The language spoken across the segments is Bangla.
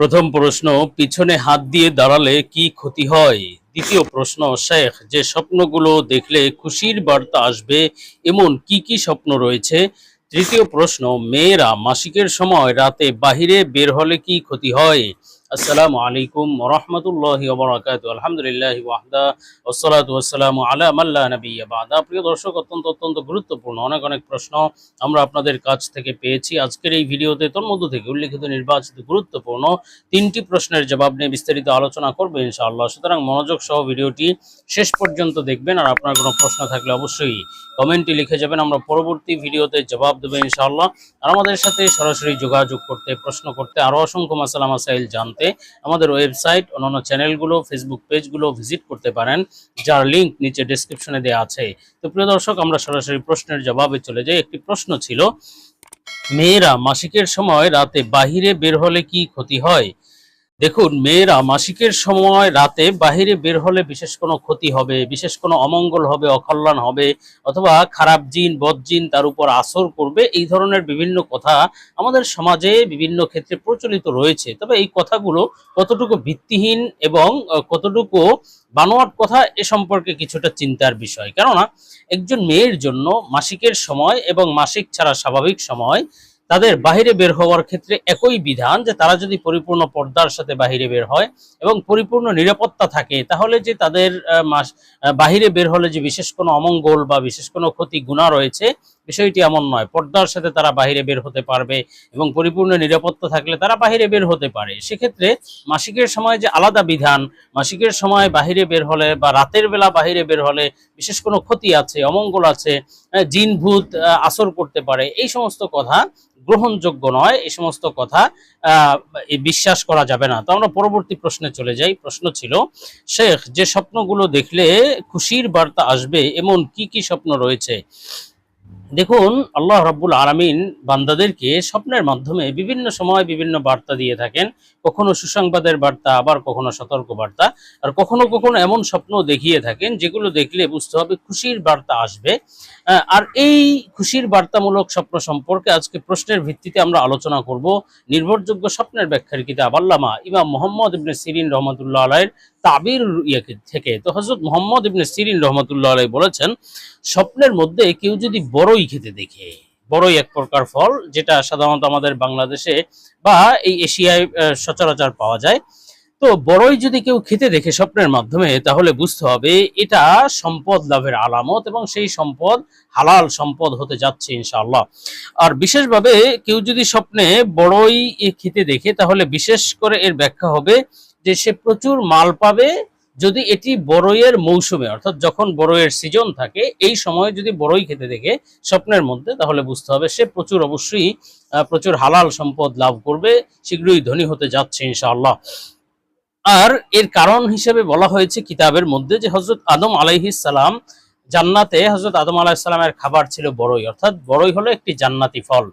প্রথম প্রশ্ন, পিছনে হাত দিয়ে দাঁড়ালে কি ক্ষতি হয়? দ্বিতীয় প্রশ্ন, শেখ, যে স্বপ্নগুলো দেখলে খুশির বার্তা আসবে, এমন কি কি স্বপ্ন রয়েছে? তৃতীয় প্রশ্ন, মেয়েরা মাসিকের সময় রাতে বাহিরে বের হলে কি ক্ষতি হয়? আসসালামু আলাইকুম রহমতুল্লাহ বরাকাত আলহামদুলিল্লাহ ওয়াহদা ওসলাত ওয়াসালাম আলা মাল্লা নবী বাদা। প্রিয় দর্শক, অত্যন্ত অত্যন্ত গুরুত্বপূর্ণ অনেক অনেক প্রশ্ন আমরা আপনাদের কাছ থেকে পেয়েছি। আজকের এই ভিডিওতে তোর মধ্য থেকে উল্লেখিত নির্বাচিত গুরুত্বপূর্ণ তিনটি প্রশ্নের জবাব নিয়ে বিস্তারিত আলোচনা করবে ইনশাআল্লাহ। সুতরাং মনোযোগ সহ ভিডিওটি শেষ পর্যন্ত দেখবেন। আর আপনার কোনো প্রশ্ন থাকলে অবশ্যই কমেন্টে লিখে যাবেন। আমরা পরবর্তী ভিডিওতে জবাব দেবো ইনশাআল্লাহ। আর আমাদের সাথে সরাসরি যোগাযোগ করতে, প্রশ্ন করতে আরও অসংখ্য মাসালা মাসাইল জানতে আমাদের ওয়েবসাইট, অন্যান্য চ্যানেলগুলো ফেসবুক পেজগুলো ভিজিট করতে পারেন, যার লিঙ্ক নিচে ডিসক্রিপশনে দেওয়া আছে। তো প্রিয় দর্শক, আমরা সরাসরি প্রশ্নের জবাবে চলে যাই। একটি প্রশ্ন ছিল, মেয়েরা মাসিকের সময় রাতে বাহিরে বের হলে কি ক্ষতি হয়? দেখুন, মেয়েরা মাসিকের সময় রাতে বাহিরে বের হলে বিশেষ কোনো ক্ষতি হবে, বিশেষ কোনো অমঙ্গল হবে, অকল্যাণ হবে, অথবা খারাপ জিন বদজিন তার উপর আসর করবে এই ধরনের বিভিন্ন কথা আমাদের সমাজে বিভিন্ন ক্ষেত্রে প্রচলিত রয়েছে। তবে এই কথাগুলো কতটুকু ভিত্তিহীন এবং কতটুকু বানোয়াট কথা এ সম্পর্কে কিছুটা চিন্তার বিষয়। কেননা, একজন মেয়ের জন্য মাসিকের সময় এবং মাসিক ছাড়া স্বাভাবিক সময় তাদের বাহিরে বের হওয়ার ক্ষেত্রে একই বিধান যে তারা যদি পরিপূর্ণ পর্দার সাথে বাহিরে বের হয় এবং পরিপূর্ণ নিরাপত্তা থাকে, তাহলে যে তাদের মাস বাহিরে বের হলে যে বিশেষ কোনো অমঙ্গল বা বিশেষ কোনো ক্ষতি গুণা রয়েছে বিষয়টি এমন নয় পর্দার সাথে তারা বাহিরে বের হতে পারবে এবং পরিপূর্ণ নিরাপত্তা থাকলে তারা বাহিরে বের হতে পারে। সেক্ষেত্রে মাসিকের সময় যে আলাদা বিধান মাসিকের সময় বাহিরে বের হলে বা রাতের বেলা বাহিরে বের হলে বিশেষ কোনো ক্ষতি আছে অমঙ্গল আছে আহ, জিন ভূত আসর করতে পারে এই সমস্ত কথা গ্রহণযোগ্য নয় এই সমস্ত কথা বিশ্বাস করা যাবে না। তো আমরা পরবর্তী প্রশ্নে চলে যাই। প্রশ্ন ছিল শেখ যে স্বপ্নগুলো দেখলে খুশির বার্তা আসবে এমন কি কি স্বপ্ন রয়েছে? দেখুন, আল্লাহ রাব্বুল আলামিন বান্দাদেরকে স্বপ্নের মাধ্যমে বিভিন্ন সময় বিভিন্ন বার্তা দিয়ে থাকেন। কখনো সুসংবাদের বার্তা, আবার কখনো সতর্ক বার্তা আর কখনো কখনো এমন স্বপ্ন দেখিয়ে থাকেন, যেগুলো দেখলে বুঝতে হবে খুশির বার্তা আসবে। আর এই খুশির বার্তামূলক স্বপ্ন সম্পর্কে আজকে প্রশ্নের ভিত্তিতে আমরা আলোচনা করব। নির্ভরযোগ্য স্বপ্নের ব্যাখ্যার কিতাব আল্লামা ইমাম মোহাম্মদ ইবনে সিরিন রহমতুল্লাহ আলাইয়ের তাবির ইয়ে থেকে, তো হজরত মোহাম্মদ ইবনে সিরিন রহমতুল্লাহ আলাই বলেছেন, স্বপ্নের মধ্যে কেউ যদি বড়ই খেতে দেখে, বড়ই এক প্রকার ফল, যেটা সাধারণত আমাদের বাংলাদেশে বা এই এশিয়ায় সচরাচর পাওয়া যায়, তো বড়ই যদি কেউ খেতে দেখে স্বপ্নের মাধ্যমে, তাহলে বুঝতে হবে এটা সম্পদ লাভের আলামত এবং সেই সম্পদ হালাল সম্পদ হতে যাচ্ছে ইনশাআল্লাহ। আর বিশেষভাবে কেউ যদি স্বপ্নে বড়ই খেতে দেখে, তাহলে বিশেষ করে এর ব্যাখ্যা হবে যে সে প্রচুর মাল পাবে যদি এটি বড়ইয়ের মৌসুমে, অর্থাৎ যখন বড়ইয়ের সিজন থাকে, এই সময় যদি বড়ই খেতে দেখে স্বপ্নের মধ্যে, তাহলে বুঝতে হবে সে প্রচুর অবশ্যই প্রচুর হালাল সম্পদ লাভ করবে, শীঘ্রই ধনী হতে যাচ্ছে ইনশাআল্লাহ। আর এর কারণ হিসেবে বলা হয়েছে কিতাবের মধ্যে যে হজরত আদম সালাম জান্নাতে হজরত আদম আলাইহিস সালামের খাবার ছিল বড়ই, অর্থাৎ বড়ই হলো একটি জান্নাতি ফল।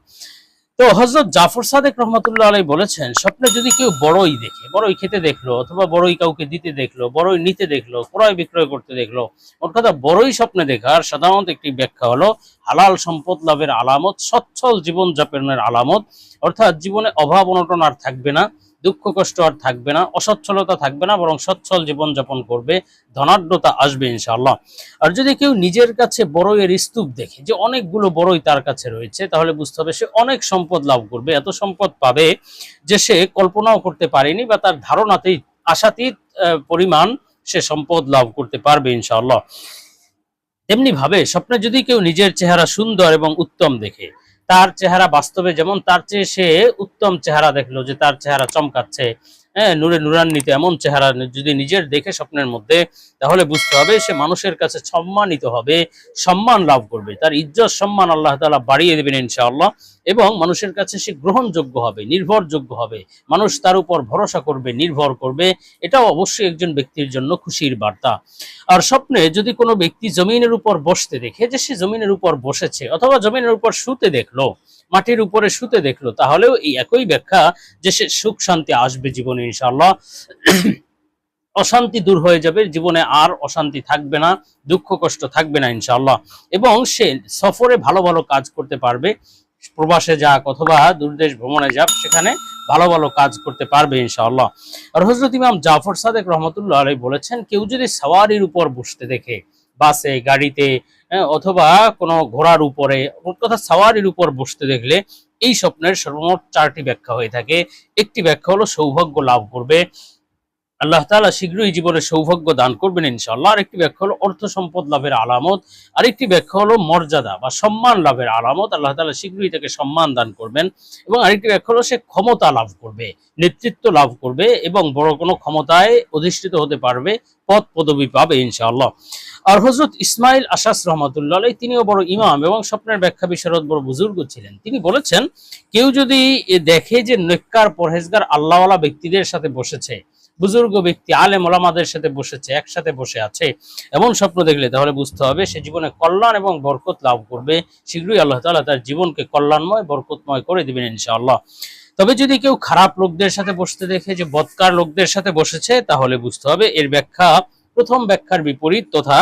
তো হজরত জাফর সাদেক রহমতুল্লাহ আলাই বলেছেন, স্বপ্নে যদি কেউ বড়ই দেখে, বড়ই খেতে দেখল অথবা বড়ই কাউকে দিতে দেখল, বড়ই নিতে দেখল, ক্রয় বিক্রয় করতে দেখল ওর কথা বড়ই স্বপ্নে দেখার সাধারণত একটি ব্যাখ্যা হলো, হালাল সম্পদ লাভের আলামত, সচ্ছল জীবন যাপনের আলামত, অর্থাৎ জীবনে অভাব অনটন আর থাকবে না। দুঃখ, কষ্ট আর থাকবে না, অসচ্ছলতা থাকবে না, বরং সচ্ছল জীবন যাপন করবে, ধনাঢ্যতা আসবে ইনশাআল্লাহ। আর যদি কেউ নিজের কাছে বড়ইয়ের স্তূপ দেখে, যে অনেকগুলো বড়ই তার কাছে রয়েছে, তাহলে বুঝতে হবে সে অনেক সম্পদ লাভ করবে, এত সম্পদ পাবে যে সে কল্পনাও করতে পারেনি বা তার ধারণাতেই আশাতীত পরিমাণ সে সম্পদ লাভ করতে পারবে ইনশাআল্লাহ। তেমনি ভাবে স্বপ্নে যদি কেউ নিজের চেহারা সুন্দর এবং উত্তম দেখে তার চেহারা বাস্তবে যেমন তার চেয়ে সে উত্তম চেহারা দেখল যে তার চেহারা চমকাচ্ছে। হ্যাঁ নূরে নুরান্বিত এমন চেহারা যদি নিজের দেখে স্বপ্নের মধ্যে, তাহলে বুঝতে হবে সে মানুষের কাছে সম্মানিত হবে, সম্মান লাভ করবে। তার ইজ্জত, সম্মান আল্লাহ তাআলা বাড়িয়ে দেবেন ইনশাআল্লাহ এবং মানুষের কাছে সে গ্রহণযোগ্য হবে, নির্ভরযোগ্য হবে। মানুষ তার উপর ভরসা করবে, নির্ভর করবে। এটাও অবশ্যই একজন ব্যক্তির জন্য খুশির বার্তা। আর স্বপ্নে যদি কোনো ব্যক্তি জমিনের উপর বসতে দেখে যে সে জমিনের উপর বসেছে অথবা জমিনের উপর শুতে দেখল মাটির উপরে শুতে দেখল, তাহলেও এই একই ব্যাখ্যা যে সে সুখ শান্তি আসবে জীবনে ইনশাআল্লাহ। অশান্তি দূর হয়ে যাবে, জীবনে আর অশান্তি থাকবে না, দুঃখ কষ্ট থাকবে না ইনশাআল্লাহ। এবং সে সফরে ভালো ভালো কাজ করতে পারবে, প্রবাসে যাক অথবা দূরদেশ ভ্রমণে যাক, সেখানে ভালো ভালো কাজ করতে পারবে ইনশাআল্লাহ। আর হজরত ইমাম জাফর সাদেক রহমতুল্লাহ আলাই বলেছেন, কেউ যদি সাওয়ারির উপর বসতে দেখে, বাসে, গাড়িতে অথবা কোনো ঘোড়ার উপরে কথা সাওয়ারির উপর বসতে দেখলে এই স্বপ্নের সর্বমোট চারটি ব্যাখ্যা হয়ে থাকে। একটি ব্যাখ্যা হলো সৌভাগ্য লাভ করবে। আল্লাহ তাআলা শীঘ্রই জীবনে সৌভাগ্য দান করবেন ইনশাআল্লাহ। আরেকটি ব্যাখ্যা হলো অর্থ সম্পদ লাভের আলামত। আরেকটি ব্যাখ্যা হলো মর্যাদা বা সম্মান লাভের আলামত। আল্লাহ তাআলা শীঘ্রই তাকে সম্মান দান করবেন। এবং আরেকটি ব্যাখ্যা হলো সে ক্ষমতা লাভ করবে, নেতৃত্ব লাভ করবে এবং বড় কোনো ক্ষমতায় অধিষ্ঠিত হতে পারবে পদ পদবি পাবে ইনশাআল্লাহ। আর হজরত ইসমাইল আশাস রহমতুল্লাহ তিনিও বড় ইমাম এবং স্বপ্নের ব্যাখ্যা বিশারদ বড় বুজুর্গ ছিলেন। তিনি বলেছেন, কেউ যদি দেখে যে নেককার পরহেজগার আল্লাহওয়ালা ব্যক্তিদের সাথে বসেছে বুজুর্গ ব্যক্তি, আলেম, ওলামাদের সাথে বসেছে, একসাথে বসে আছে, এমন স্বপ্ন দেখলে তাহলে বুঝতে হবে সে জীবনে কল্যাণ এবং বরকত লাভ করবে। শীঘ্রই আল্লাহ তাআলা তার জীবনকে কল্যাণময়, বরকতময় করে দিবেন ইনশাআল্লাহ। তবে যদি কেউ খারাপ লোকদের সাথে বসতে দেখে যে বদকার লোকদের সাথে বসেছে, তাহলে বুঝতে হবে এর ব্যাখ্যা প্রথম ব্যাখ্যার বিপরীত তথা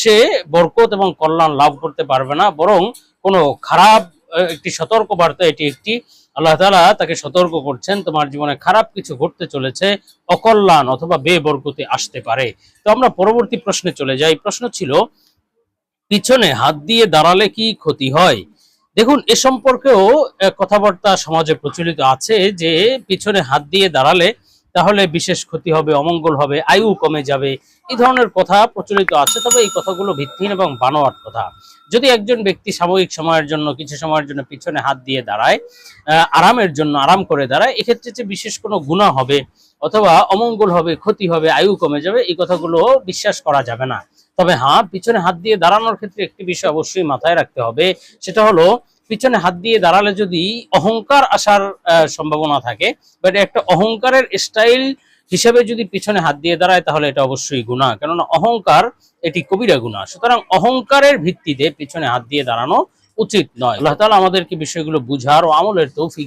সে বরকত এবং কল্যাণ লাভ করতে পারবে না, বরং কোনো খারাপ একটি সতর্ক বার্তা, এটি একটি আল্লাহ তালা তাকে সতর্ক করছেন, তোমার জীবনে খারাপ কিছু ঘটতে চলেছে, অকল্যাণ অথবা বেবরকতি আসতে পারে। তো আমরা পরবর্তী প্রশ্নে চলে যাই। প্রশ্ন ছিল, পিছনে হাত দিয়ে দাঁড়ালে কি ক্ষতি হয়? দেখুন, এ সম্পর্কেও কথাবার্তা সমাজে প্রচলিত আছে যে, পিছনে হাত দিয়ে দাঁড়ালে তাহলে বিশেষ ক্ষতি হবে, অমঙ্গল হবে, আয়ু কমে যাবে। এই ধরনের কথা প্রচলিত আছে, তবে এই কথাগুলো ভিত্তিহীন এবং বানোয়াট কথা। যদি একজন ব্যক্তি সাময়িক সময়ের জন্য, কিছু সময়ের জন্য পিছনে হাত দিয়ে দাঁড়ায় আরামের জন্য, আরাম করে দাঁড়ায়, এক্ষেত্রে যে বিশেষ কোনো গুণা হবে অথবা অমঙ্গল হবে, ক্ষতি হবে, আয়ু কমে যাবে, এই কথাগুলো বিশ্বাস করা যাবে না। তবে হ্যাঁ পিছনে হাত দিয়ে দাঁড়ানোর ক্ষেত্রে একটি বিষয় অবশ্যই মাথায় রাখতে হবে, সেটা হলো পিছনে হাত দিয়ে দাঁড়ালে যদি অহংকার আসার সম্ভাবনা থাকে বাট একটা অহংকারের স্টাইল হিসেবে যদি পিছনে হাত দিয়ে দাঁড়ায়, তাহলে এটা অবশ্যই গুণা কেননা অহংকার এটি কবিরা গুণা সুতরাং অহংকারের ভিত্তিতে পিছনে হাত দিয়ে দাঁড়ানো উচিত নয়। আল্লাহ তালা আমাদেরকে বিষয়গুলো বুঝার ও আমলের তৌফিক